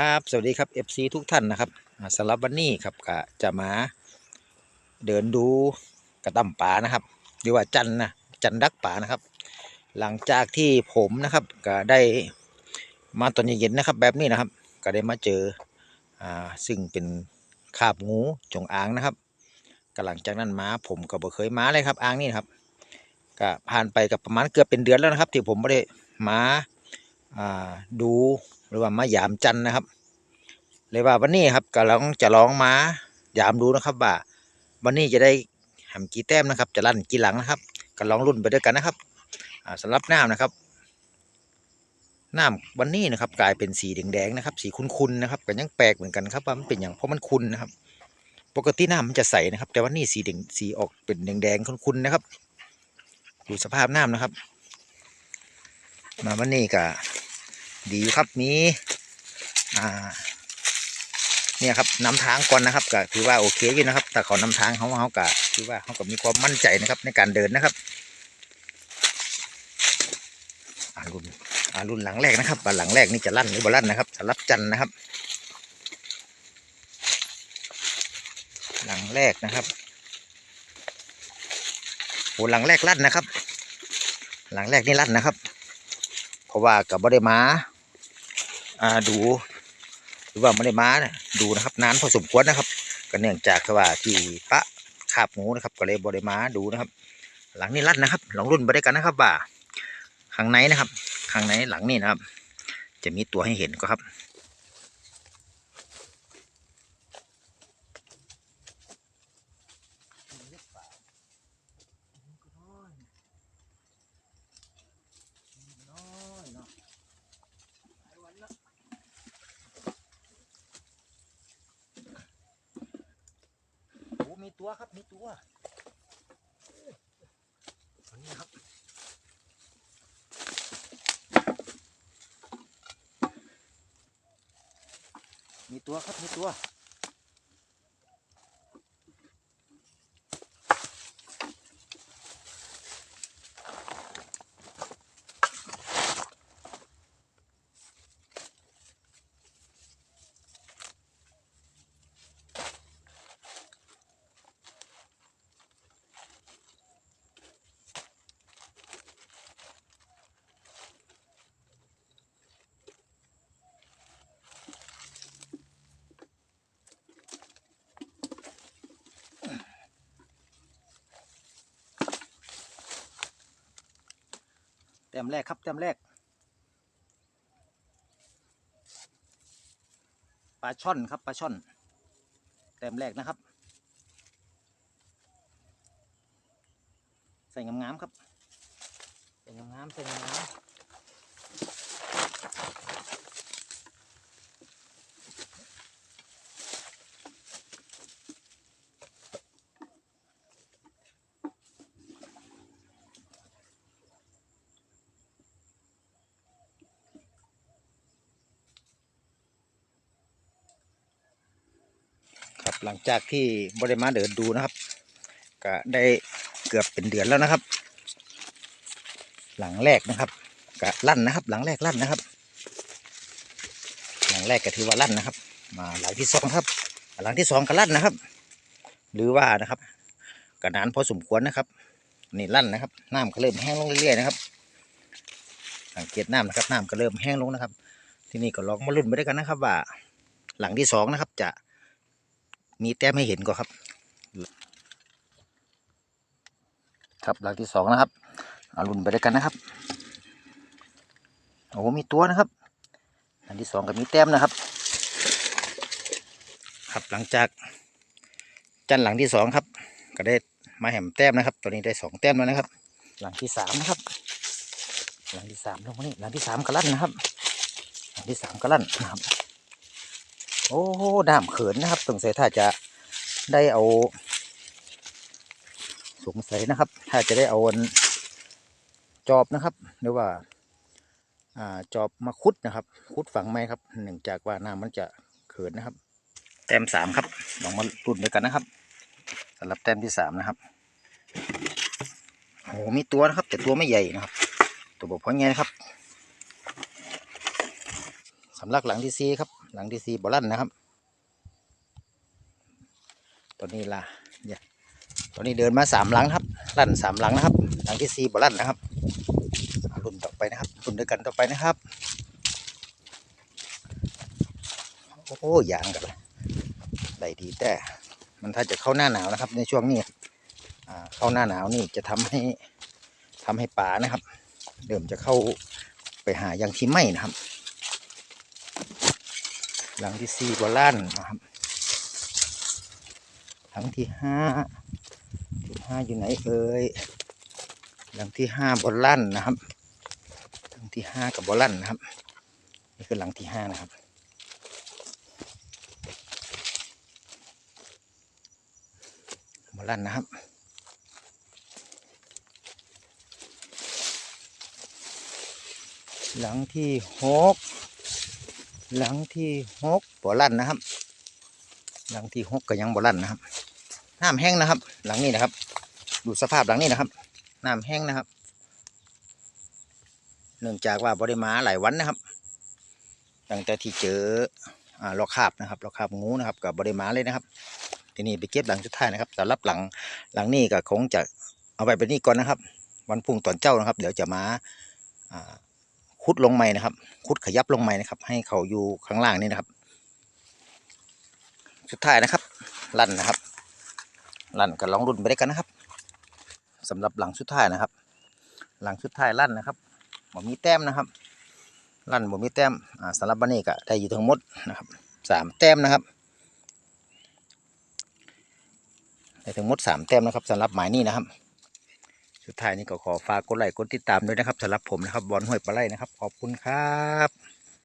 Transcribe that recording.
ครับสวัสดีครับ FC ทุกท่านนะครับสำหรับวันนี้ครับก็จะมาเดินดูกระตั้มป่านะครับหรือว่าจันนะจันดักป่านะครับ หลังจากที่ผมนะครับก็ได้มาตอนเย็นๆนะครับ แบบนี้นะครับ ก็ได้มาเจออ่าซึ่งเป็นคาบงูจงอางนะครับก็หลังจากนั้นมาผมก็บ่เคยมาเลยครับอ่างนี่นครับก็ผ่านไปกับประมาณเกือบเป็นเดือนแล้วนะครับ ที่ผมไม่ได้มาอ่าดู รือว่ามายามจันนะครับ เลยว่าวันนี้ครับก็ลองจะลองมายามดูนะครับว่าวันนี้จะได้หำกี่แต้มนะครับ จะลั่นกี่หลังนะครับก็ลองรุ่นไปด้วยกันนะครับอ่าสำหรับน้ำนะครับน้ำวันนี้นะครับ กลายเป็นสีแดงๆนะครับ สีคุ้นๆนะครับก็ยังแปลกเหมือนกันครับว่ามันเป็นอย่างเพราะมันคุ้นนะครับ ปกติน้ำมันจะใสนะครับ แต่ว่านี่สีแดงสีออกเป็นแดงๆคุ้นๆนะครับ ดูสภาพน้ำนะครับ มาวันนี้ก็ ดีอยู่ครับมีอ่าเนี่ยครับนำทางก่อนนะครับก็ถือว่าโอเคอยู่นะครับ แต่เขานำทางเขาเขาก็ถือว่าเขาก็มีความมั่นใจนะครับ ในการเดินนะครับอารุ่นอารุ่นหลังแรกนะครับว่าหลังแรกนี่จะลั่นหรือบ่ลั่นนะครับสำหรับจันนะครับ หลังแรกนะครับโอ้หลังแรกลั่นนะครับ หลังแรกนี่ลั่นนะครับ เพราะว่ากับบริมา อ่าดูหรือว่าไม่ได้มาเนี่ยดูนะครับนานพอสมควรนะครับ ก็เนื่องจากว่าที่ปะคาบหมูนะครับ ก็เลยบริมาดูนะครับ หลังนี้รัดนะครับลองรุ่นไปด้วยกันนะครับว่าข้างในนะครับข้างในหลังนี่นะครับ จะมีตัวให้เห็นก็ครับ ตัวครับ มีตัวอันนี้ครับ มีตัวครับ มีตัว ต้มแรกครับแต้มแรกปลาช่อนครับปลาช่อนแต้มแรกนะครับ ใส่งามๆครับใส่งามๆใส่งามๆ หลังจากที่บริมาเดินดูนะครับ ก็ได้เกือบเป็นเดือนแล้วนะครับ หลังแรกนะครับก็ลั่นนะครับ หลังแรกลั่นนะครับ หลังแรกก็ถือว่าลั่นนะครับ มาหลังที่สองครับ หลังที่สองก็ลั่นนะครับ หรือว่านะครับก็นานพอสมควรนะครับนี่ลั่นนะครับน้ำก็เริ่มแห้งลงเรื่อยๆนะครับสังเกตน้ำนะครับน้ำก็เริ่มแห้งลงนะครับ ที่นี่ก็ลองมาลุ้นไปด้วยกันนะครับว่า หลังที่สองนะครับ จะ มีแต้มให้เห็นก็ครับ ครับหลังที่สองนะครับเอาลุ้นไปด้วยกันนะครับโอ้โหมีตัวนะครับหลังที่สองก็มีแต้มนะครับ ครับหลังจากจันหลังที่สองครับ ก็ได้มาแหมแต้มนะครับ ตัวนี้ได้สองแต้มแล้วนะครับ หลังที่สามนะครับ หลังที่สามลงมานี่หลังที่สามกระลั่นนะครับ หลังที่สามกระลั่นนะครับ โอ้หน้ำเขินนะครับสงสัยถ้าจะได้เอา สงสัยนะครับ ถ้าจะได้เอาจอบนะครับหรือว่าอ่าจอบมาคุดนะครับคุดฝังไม้ครับเนื่งจากว่าน้ำมันจะเขินนะครับ แต้มสามครับลองมาลุ้นด้วยกันนะครับสำหรับแต้มที่สามนะครับโอ้โหมีตัวนะครับ แต่ตัวไม่ใหญ่นะครับ ตัวบอกพอไงนะครับสำลักหลังที่สี่ครับ หลังที่สี่บอลันนะครับ ตัวนี้ล่ะเนี่ยตัวนี้เดินมาสามหลังครับลั่นสามหลังนะครับ หลังที่สี่บอลันนะครับรุ่นต่อไปนะครับรุ่นด้วยกันต่อไปนะครับโอ้โหยางกันเลยได้ดีแต่มันถ้าจะเข้าหน้าหนาวนะครับ ในช่วงนี้เข้าหน้าหนาวนี่จะทำให้ทำให้ป่านะครับเริ่มจะเข้าไปหายางที่ไม่นะครับ หลังที่สี่บอลลันนะครับหลังที่ห้าที่ห้าอยู่ไหนเอ่ยหลังที่ห้าบอลลั่นนะครับหลังที่ห้ากับบอลลั่นนะครับนี่คือหลังที่ห้านะครับบอลลั่นนะครับหลังที่หก หลังที่หกบอลลั่นนะครับ หลังที่หกก็ยังบอลลั่นนะครับน้ำแห้งนะครับ หลังนี้นะครับ ดูสภาพหลังนี้นะครับน้ำแห้งนะครับ เนื่องจากว่าบริมาหลายวันนะครับตั้งแต่ที่เจออ่าลอกคาบนะครับลอกคาบงูนะครับกับบริมาเลยนะครับทีนี้ไปเก็บหลังสุดท้ายนะครับสำหรับหลังหลังนี้ก็คงจะเอาไปเป็นนี่ก่อนนะครับ วันพุ่งตอนเจ้านะครับ เดี๋ยวจะมา ขุดลงใหม่นะครับขุดขยับลงใหม่นะครับ ให้เขาอยู่ข้างล่างนี่นะครับ สุดท้ายนะครับ ลั่นนะครับ ลั่นก็ลองรุ่นไปได้กันนะครับสำหรับหลังสุดท้ายนะครับ หลังสุดท้ายลั่นนะครับบ่มีแต้มนะครับ ลั่นบ่มีแต้มอ่าสำหรับบันนี้ก็ได้อยู่ทั้งหมดนะครับสามแต้มนะครับได้ทั้งหมดสามแต้มนะครับสำหรับหมายนี้นะครับ สุดท้ายนี้ก็ขอฝากกดไลค์กดติดตามด้วยนะครับสำหรับผมนะครับบอลห้วยปลาไหลนะครับ ขอบคุณครับ